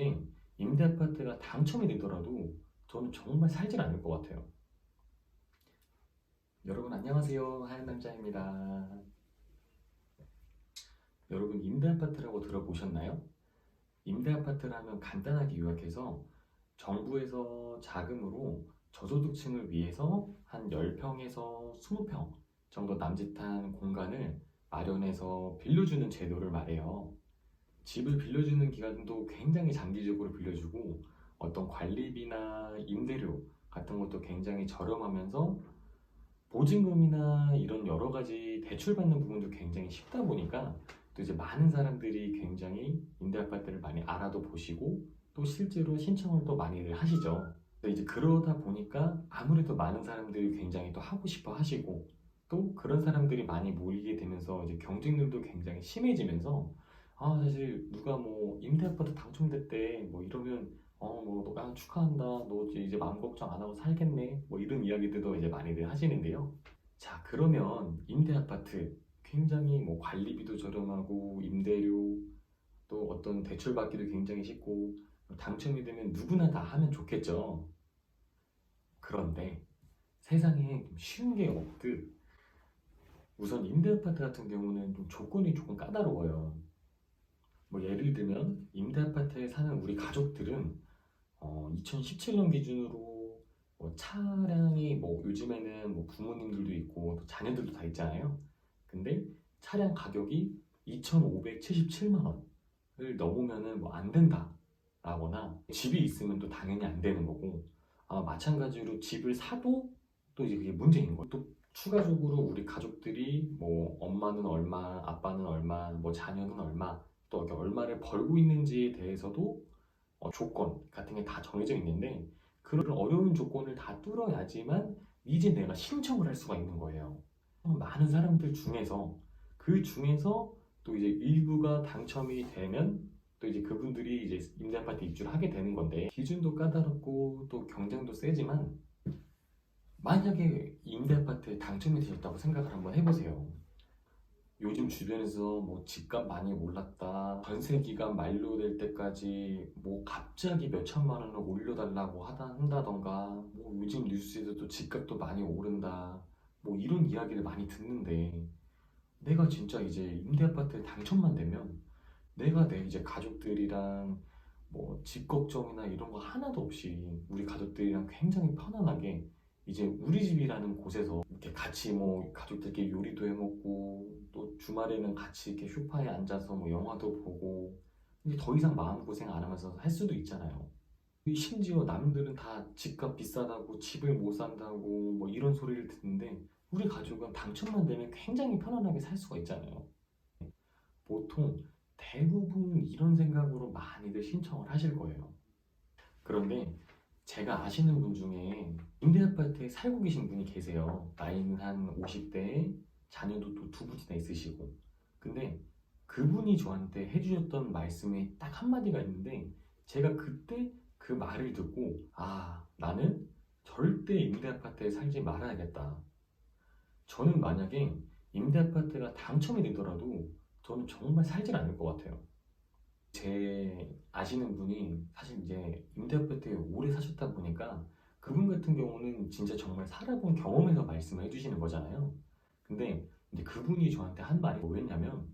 만약에 임대 아파트가 당첨이 되더라도 저는 정말 살질 않을 것 같아요. 여러분 안녕하세요. 하얀 남자입니다. 여러분 임대 아파트라고 들어보셨나요? 임대 아파트라면 간단하게 요약해서 정부에서 자금으로 저소득층을 위해서 한 10평에서 20평 정도 남짓한 공간을 마련해서 빌려주는 제도를 말해요. 집을 빌려주는 기간도 굉장히 장기적으로 빌려주고 어떤 관리비나 임대료 같은 것도 굉장히 저렴하면서 보증금이나 이런 여러 가지 대출받는 부분도 굉장히 쉽다 보니까 또 이제 많은 사람들이 굉장히 임대 아파트를 많이 알아도 보시고 또 실제로 신청을 또 많이들 하시죠. 이제 그러다 보니까 아무래도 많은 사람들이 굉장히 또 하고 싶어 하시고 또 그런 사람들이 많이 모이게 되면서 이제 경쟁률도 굉장히 심해지면서 아 사실 누가 뭐 임대 아파트 당첨됐대 뭐 이러면 어뭐 아, 축하한다 너 이제 마음 걱정 안 하고 살겠네 뭐 이런 이야기들도 이제 많이들 하시는데요. 자 그러면 임대 아파트 굉장히 뭐 관리비도 저렴하고 임대료 또 어떤 대출 받기도 굉장히 쉽고 당첨이 되면 누구나 다 하면 좋겠죠. 그런데 세상에 좀 쉬운 게 없듯 우선 임대 아파트 같은 경우는 좀 조건이 조금 까다로워요. 뭐 예를 들면 임대 아파트에 사는 우리 가족들은 어, 2017년 기준으로 뭐 차량이 뭐 요즘에는 뭐 부모님들도 있고 또 자녀들도 다 있잖아요. 근데 차량 가격이 2,577만 원을 넘으면은 뭐 안 된다라거나 집이 있으면 또 당연히 안 되는 거고 아, 마찬가지로 집을 사도 또 이제 그게 문제인 거예요. 또 추가적으로 우리 가족들이 뭐 엄마는 얼마, 아빠는 얼마, 뭐 자녀는 얼마, 또 이렇게 얼마를 벌고 있는지에 대해서도 어, 조건 같은 게 다 정해져 있는데 그런 어려운 조건을 다 뚫어야지만 이제 내가 신청을 할 수가 있는 거예요. 많은 사람들 중에서 그 중에서 또 이제 일부가 당첨이 되면 또 이제 그분들이 이제 임대 아파트 입주를 하게 되는 건데 기준도 까다롭고 또 경쟁도 세지만 만약에 임대 아파트에 당첨이 되셨다고 생각을 한번 해보세요. 요즘 주변에서 뭐 집값 많이 올랐다, 전세 기간 만료될 때까지 뭐 갑자기 몇 천만 원을 올려달라고 하다 한다던가, 뭐 요즘 뉴스에서도 집값도 많이 오른다, 뭐 이런 이야기를 많이 듣는데 내가 진짜 이제 임대 아파트에 당첨만 되면 내가 내 이제 가족들이랑 뭐 집 걱정이나 이런 거 하나도 없이 우리 가족들이랑 굉장히 편안하게 이제 우리 집이라는 곳에서 이렇게 같이 뭐 가족들끼리 요리도 해 먹고 또 주말에는 같이 이렇게 소파에 앉아서 뭐 영화도 보고 이제 더 이상 마음 고생 안 하면서 할 수도 있잖아요. 심지어 남들은 다 집값 비싸다고 집을 못 산다고 뭐 이런 소리를 듣는데 우리 가족은 당첨만 되면 굉장히 편안하게 살 수가 있잖아요. 보통 대부분 이런 생각으로 많이들 신청을 하실 거예요. 그런데 제가 아시는 분 중에 임대 아파트에 살고 계신 분이 계세요. 나이는 한 50대에 자녀도 또 두 분이나 있으시고. 근데 그분이 저한테 해주셨던 말씀에 딱 한마디가 있는데 제가 그때 그 말을 듣고 아, 나는 절대 임대 아파트에 살지 말아야겠다. 저는 만약에 임대 아파트가 당첨이 되더라도 저는 정말 살질 않을 것 같아요. 제 아시는 분이 사실 이제 임대 아파트에 오래 사셨다 보니까 그분 같은 경우는 진짜 정말 살아본 경험에서 말씀을 해주시는 거잖아요. 근데 이제 그분이 저한테 한 말이 뭐였냐면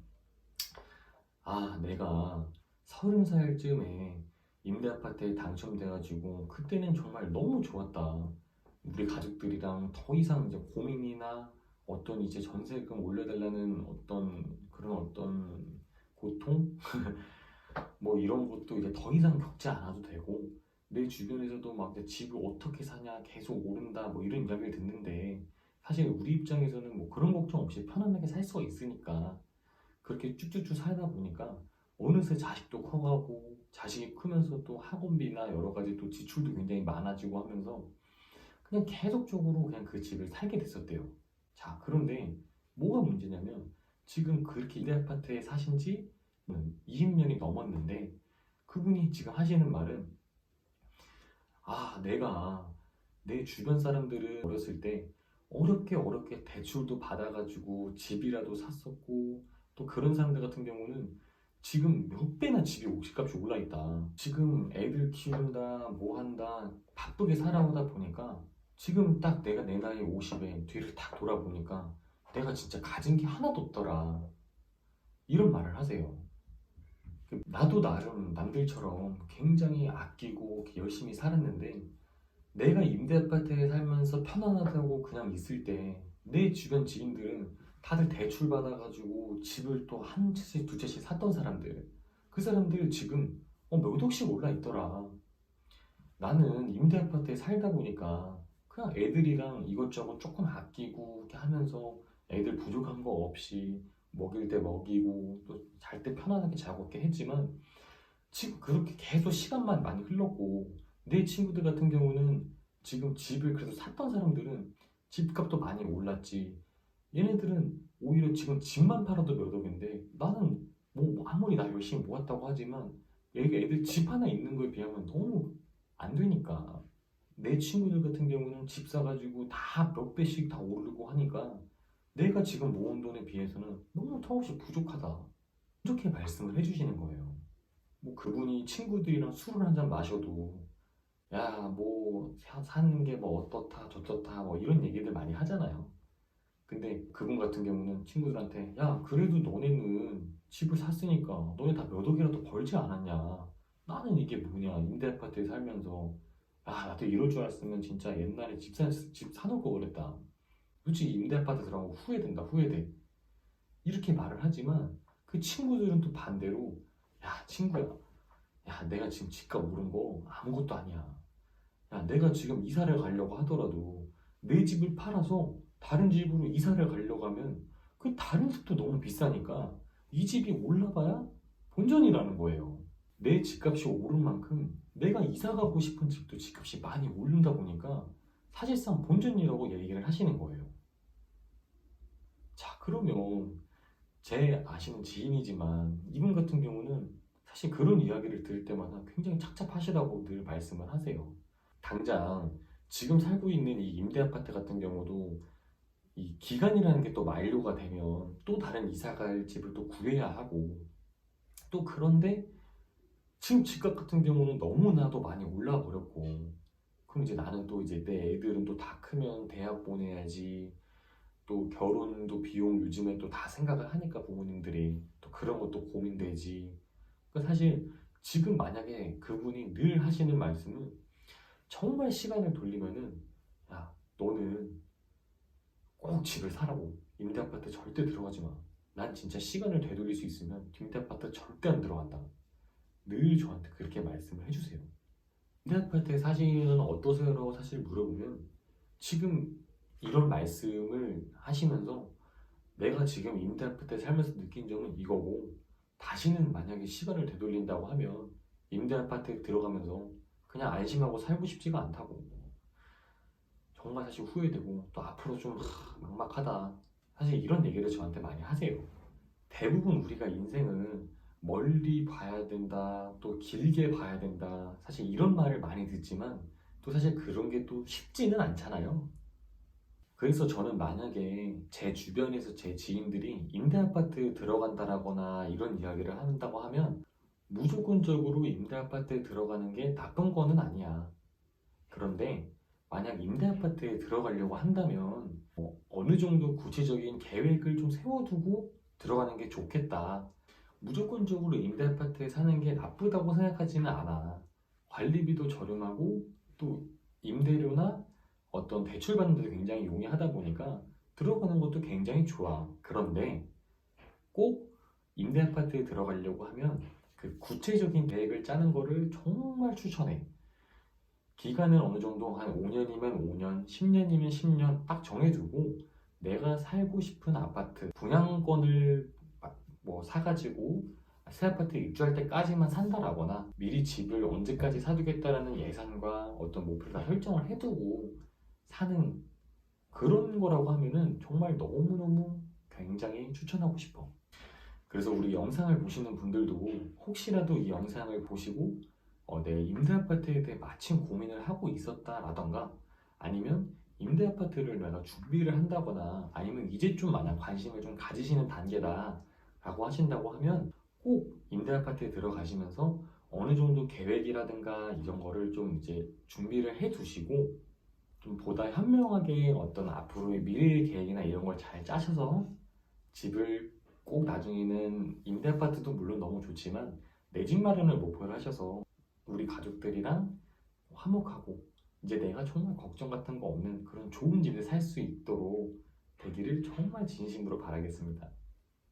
아 내가 서른 살 쯤에 임대 아파트에 당첨돼가지고 그때는 정말 너무 좋았다. 우리 가족들이랑 더 이상 이제 고민이나 어떤 이제 전세금 올려달라는 어떤 그런 어떤 고통 뭐 이런 것도 이제 더 이상 겪지 않아도 되고 내 주변에서도 막 이제 집을 어떻게 사냐 계속 오른다 뭐 이런 이야기를 듣는데 사실 우리 입장에서는 뭐 그런 걱정 없이 편안하게 살 수가 있으니까 그렇게 쭉쭉쭉 살다 보니까 어느새 자식도 커가고 자식이 크면서 또 학원비나 여러 가지 또 지출도 굉장히 많아지고 하면서 그냥 계속적으로 그냥 그 집을 살게 됐었대요. 자, 그런데 뭐가 문제냐면 지금 그렇게 임대 아파트에 사신 지 20년이 넘었는데 그분이 지금 하시는 말은 아, 내가 내 주변 사람들은 어렸을 때 어렵게 어렵게 대출도 받아가지고 집이라도 샀었고 또 그런 사람들 같은 경우는 지금 몇 배나 집이 옥시값이 올라 있다. 지금 애들 키운다, 뭐 한다, 바쁘게 살아오다 보니까 지금 딱 내가 내 나이 50에 뒤를 딱 돌아보니까 내가 진짜 가진 게 하나도 없더라. 이런 말을 하세요. 그 나도 나름 남들처럼 굉장히 아끼고 열심히 살았는데 내가 임대 아파트에 살면서 편안하다고 그냥 있을 때 내 주변 지인들은 다들 대출 받아가지고 집을 또 한 채씩 두 채씩 샀던 사람들. 그 사람들 지금 어, 몇 억씩 올라 있더라. 나는 임대 아파트에 살다 보니까 그냥 애들이랑 이것저것 조금 아끼고 이렇게 하면서 애들 부족한 거 없이 먹일 때 먹이고 또 잘 때 편안하게 자고 이렇게 했지만 지금 그렇게 계속 시간만 많이 흘렀고 내 친구들 같은 경우는 지금 집을 그래도 샀던 사람들은 집값도 많이 올랐지. 얘네들은 오히려 지금 집만 팔아도 몇 억인데 나는 뭐 아무리 나 열심히 모았다고 하지만 애기 애들 집 하나 있는 거에 비하면 너무 안 되니까. 내 친구들 같은 경우는 집 사가지고 다 몇 배씩 다 오르고 하니까 내가 지금 모은 돈에 비해서는 너무 턱없이 부족하다. 이렇게 말씀을 해주시는 거예요. 뭐 그분이 친구들이랑 술을 한 잔 마셔도 야 뭐 사는 게 뭐 어떻다 저떻다 뭐 이런 얘기들 많이 하잖아요. 근데 그분 같은 경우는 친구들한테 야 그래도 너네는 집을 샀으니까 너네 다 몇 억이라도 벌지 않았냐? 나는 이게 뭐냐? 임대 아파트에 살면서. 아 나도 이럴 줄 알았으면 진짜 옛날에 집, 사, 집 사놓을 거 그랬다 솔직히 임대 아파트 들어가고 후회된다 후회돼 이렇게 말을 하지만 그 친구들은 또 반대로 야 친구야 야 내가 지금 집값 오른 거 아무것도 아니야 야 내가 지금 이사를 가려고 하더라도 내 집을 팔아서 다른 집으로 이사를 가려고 하면 그 다른 집도 너무 비싸니까 이 집이 올라봐야 본전이라는 거예요. 내 집값이 오른 만큼 내가 이사 가고 싶은 집도 집값이 많이 오른다 보니까 사실상 본전이라고 얘기를 하시는 거예요. 자, 그러면 제 아시는 지인이지만 이분 같은 경우는 사실 그런 이야기를 들을 때마다 굉장히 착잡하시다고 늘 말씀을 하세요. 당장 지금 살고 있는 이 임대 아파트 같은 경우도 이 기간이라는 게 또 만료가 되면 또 다른 이사갈 집을 또 구해야 하고 또 그런데 지금 집값 같은 경우는 너무나도 많이 올라 버렸고 그럼 이제 나는 또 이제 내 애들은 또 다 크면 대학 보내야지 또 결혼도 비용 요즘에 또 다 생각을 하니까 부모님들이 또 그런 것도 고민되지 그러니까 사실 지금 만약에 그분이 늘 하시는 말씀은 정말 시간을 돌리면은 야 너는 꼭 집을 사라고 임대 아파트 절대 들어가지 마. 난 진짜 시간을 되돌릴 수 있으면 임대 아파트 절대 안 들어간다. 늘 저한테 그렇게 말씀을 해주세요. 임대 아파트에 사시는 어떠세요 라고 사실 물어보면 지금 이런 말씀을 하시면서 내가 지금 임대 아파트에 살면서 느낀 점은 이거고 다시는 만약에 시간을 되돌린다고 하면 임대 아파트에 들어가면서 그냥 안심하고 살고 싶지가 않다고. 정말 사실 후회되고 또 앞으로 좀 하, 막막하다. 사실 이런 얘기를 저한테 많이 하세요. 대부분 우리가 인생은 멀리 봐야 된다 또 길게 봐야 된다. 사실 이런 말을 많이 듣지만 또 사실 그런 게 또 쉽지는 않잖아요 그래서 저는 만약에 제 주변에서 제 지인들이 임대 아파트 들어간다라거나 이런 이야기를 한다고 하면 무조건적으로 임대 아파트에 들어가는 게 나쁜 거는 아니야. 그런데 만약 임대 아파트에 들어가려고 한다면 뭐 어느 정도 구체적인 계획을 좀 세워두고 들어가는 게 좋겠다. 무조건적으로 임대 아파트에 사는 게 나쁘다고 생각하지는 않아. 관리비도 저렴하고 또 임대료나 어떤 대출 받는 데도 굉장히 용이하다 보니까 들어가는 것도 굉장히 좋아. 그런데 꼭 임대 아파트에 들어가려고 하면 그 구체적인 계획을 짜는 거를 정말 추천해. 기간은 어느 정도 한 5년이면 5년, 10년이면 10년 딱 정해두고 내가 살고 싶은 아파트 분양권을 뭐 사가지고 새 아파트에 입주할 때까지만 산다라거나 미리 집을 언제까지 사두겠다라는 예산과 어떤 목표를 다 설정을 해두고 사는 그런 거라고 하면은 정말 너무너무 굉장히 추천하고 싶어. 그래서 우리 영상을 보시는 분들도 혹시라도 이 영상을 보시고 어, 내 임대 아파트에 대해 마침 고민을 하고 있었다라던가 아니면 임대 아파트를 내가 준비를 한다거나 아니면 이제 좀 만약 관심을 좀 가지시는 단계다 라고 하신다고 하면 꼭 임대 아파트에 들어가시면서 어느 정도 계획이라든가 이런 거를 좀 이제 준비를 해 두시고 좀 보다 현명하게 어떤 앞으로의 미래 계획이나 이런 걸 잘 짜셔서 집을 꼭 나중에는 임대 아파트도 물론 너무 좋지만 내 집 마련을 목표로 하셔서 우리 가족들이랑 화목하고 이제 내가 정말 걱정 같은 거 없는 그런 좋은 집을 살 수 있도록 되기를 정말 진심으로 바라겠습니다.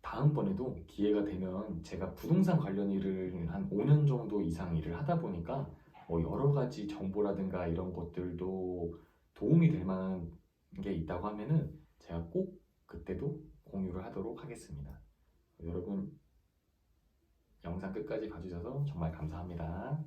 다음번에도 기회가 되면 제가 부동산 관련 일을 한 5년 정도 이상 일을 하다 보니까 뭐 여러 가지 정보라든가 이런 것들도 도움이 될 만한 게 있다고 하면은 제가 꼭 그때도 공유를 하도록 하겠습니다. 여러분 영상 끝까지 봐주셔서 정말 감사합니다.